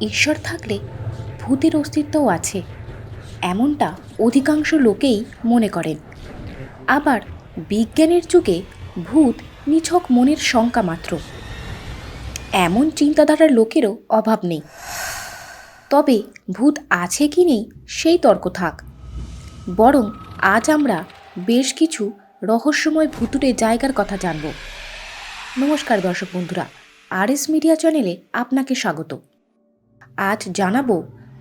ঈশ্বর থাকলে ভূতের অস্তিত্বও আছে। এমনটা অধিকাংশ লোকেই মনে করেন। আবার বিজ্ঞানের যুগে ভূত নিছক মনের শঙ্কা মাত্র। এমন চিন্তাধারার লোকেরও অভাব নেই। তবে ভূত আছে কি নেই সেই তর্ক থাক। বরং আজ আমরা বেশ কিছু রহস্যময় ভুতুরে জায়গার কথা জানব। নমস্কার দর্শক বন্ধুরা আর এস মিডিয়া চ্যানেলে আপনাকে স্বাগত। আজ জানাব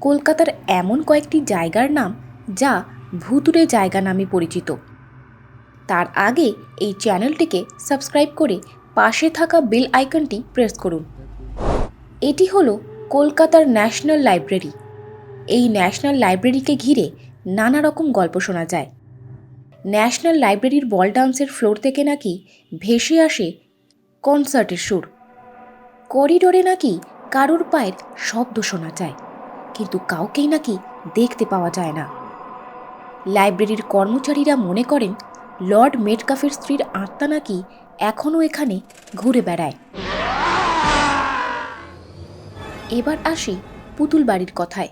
কলকাতার এমন কয়েকটি জায়গার নাম যা ভুতুরে জায়গা নামে পরিচিত। তার আগে এই চ্যানেলটিকে সাবস্ক্রাইব করে পাশে থাকা বেল আইকনটি প্রেস করুন। এটি হলো কলকাতার ন্যাশনাল লাইব্রেরি। এই ন্যাশনাল লাইব্রেরিকে ঘিরে নানা রকম গল্প শোনা যায়। ন্যাশনাল লাইব্রেরির বল ডান্সের ফ্লোর থেকে নাকি ভেসে আসে কনসার্টের সুর। করিডোরে নাকি কারোর পায়ের শব্দ শোনা যায়, কিন্তু কাউকেই নাকি দেখতে পাওয়া যায় না। লাইব্রেরির কর্মচারীরা মনে করেন, লর্ড মেটকাফের স্ত্রীর আত্মা নাকি এখনও এখানে ঘুরে বেড়ায়। এবার আসি পুতুল বাড়ির কথায়।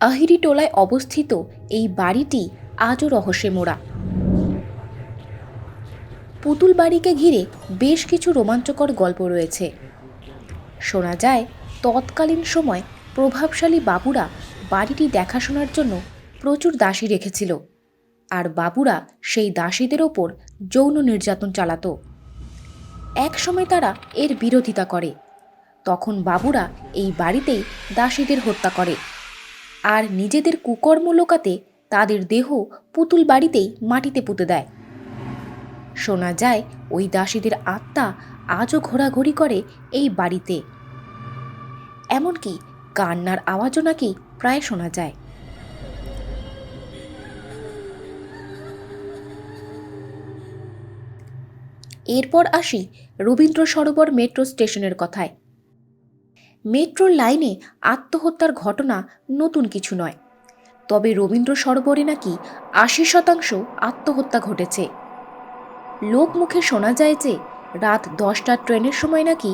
আহিরি টোলায় অবস্থিত এই বাড়িটি আজও রহস্যে মোড়া পুতুল বাড়িকে ঘিরে বেশ কিছু রোমাঞ্চকর গল্প রয়েছে। শোনা যায়, তৎকালীন সময় প্রভাবশালী বাবুরা বাড়িটি দেখাশোনার জন্য প্রচুর দাসী রেখেছিল। আর বাবুরা সেই দাসীদের ওপর যৌন নির্যাতন চালাতো। এক সময় তারা এর বিরোধিতা করে। তখন বাবুরা এই বাড়িতেই দাসীদের হত্যা করে। আর নিজেদের কুকর্ম লোকাতে তাদের দেহ পুতুল বাড়িতেই মাটিতে পুঁতে দেয়। শোনা যায়, ওই দাসীদের আত্মা আজও ঘোরাঘুরি করে এই বাড়িতে। এমনকি কান্নার আওয়াজও নাকি প্রায় শোনা যায়। এরপর আসি রবীন্দ্র সরোবর মেট্রো স্টেশনের কথায়। মেট্রোর লাইনে আত্মহত্যার ঘটনা নতুন কিছু নয়। তবে রবীন্দ্র সরোবরে নাকি আশি শতাংশ আত্মহত্যা ঘটেছে। লোকমুখে শোনা যায় যে রাত দশটার ট্রেনের সময় নাকি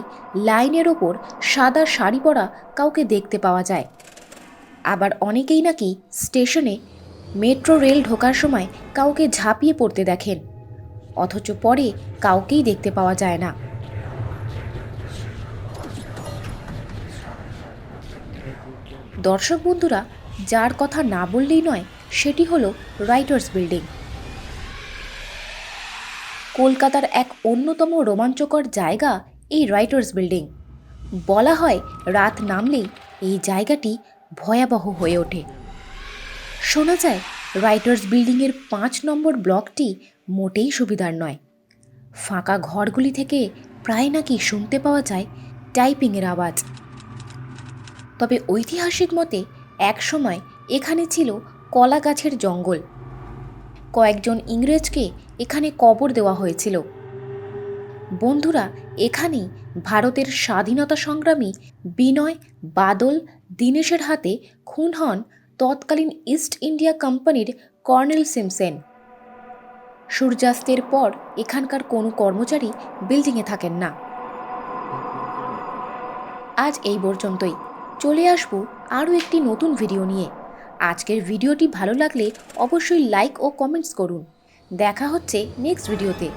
লাইনের ওপর সাদা শাড়ি পরা কাউকে দেখতে পাওয়া যায়। আবার অনেকেই নাকি স্টেশনে মেট্রো রেল ঢোকার সময় কাউকে ঝাঁপিয়ে পড়তে দেখেন, অথচ পরে কাউকেই দেখতে পাওয়া যায় না। দর্শক বন্ধুরা, যার কথা না বললেই নয়, সেটি হলো রাইটার্স বিল্ডিং। কলকাতার এক অন্যতম রোমাঞ্চকর জায়গা এই রাইটার্স বিল্ডিং। বলা হয়, রাত নামলেই এই জায়গাটি ভয়াবহ হয়ে ওঠে। শোনা যায়, রাইটার্স বিল্ডিংয়ের পাঁচ নম্বর ব্লকটি মোটেই সুবিধার নয়। ফাঁকা ঘরগুলি থেকে প্রায় নাকি শুনতে পাওয়া যায় টাইপিংয়ের আওয়াজ। তবে ঐতিহাসিক মতে একসময় এখানে ছিল কলা গাছের জঙ্গল। কয়েকজন ইংরেজকে এখানে কবর দেওয়া হয়েছিল। বন্ধুরা, এখানেই ভারতের স্বাধীনতা সংগ্রামী বিনয় বাদল দীনেশের হাতে খুন হন তৎকালীন ইস্ট ইন্ডিয়া কোম্পানির কর্নেল সিমসেন। সূর্যাস্তের পর এখানকার কোনো কর্মচারী বিল্ডিংয়ে থাকেন না। আজ এই পর্যন্তই। চলে আসব আরও একটি নতুন ভিডিও নিয়ে। আজকের ভিডিওটি ভালো লাগলে অবশ্যই লাইক ও কমেন্টস করুন। দেখা হচ্ছে নেক্সট ভিডিওতে